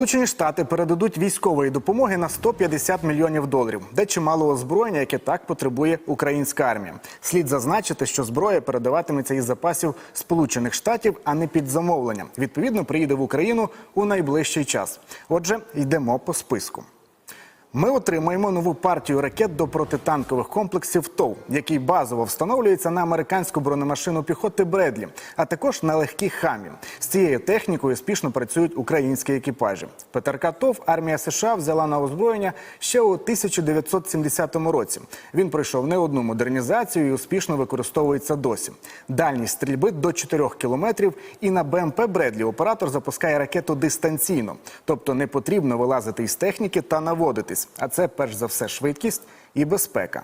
Сполучені Штати передадуть військової допомоги на 150 мільйонів доларів, де чимало озброєння, яке так потребує українська армія. Слід зазначити, що зброя передаватиметься із запасів Сполучених Штатів, а не під замовлення. Відповідно, приїде в Україну у найближчий час. Отже, йдемо по списку. Ми отримуємо нову партію ракет до протитанкових комплексів ТОВ, який базово встановлюється на американську бронемашину піхоти Бредлі, а також на легкі хамі. Цією технікою успішно працюють українські екіпажі. ПТРК ТОВ армія США взяла на озброєння ще у 1970 році. Він пройшов не одну модернізацію і успішно використовується досі. Дальність стрільби до 4 кілометрів, і на БМП Бредлі оператор запускає ракету дистанційно, тобто не потрібно вилазити із техніки та наводитись. А це перш за все швидкість і безпека.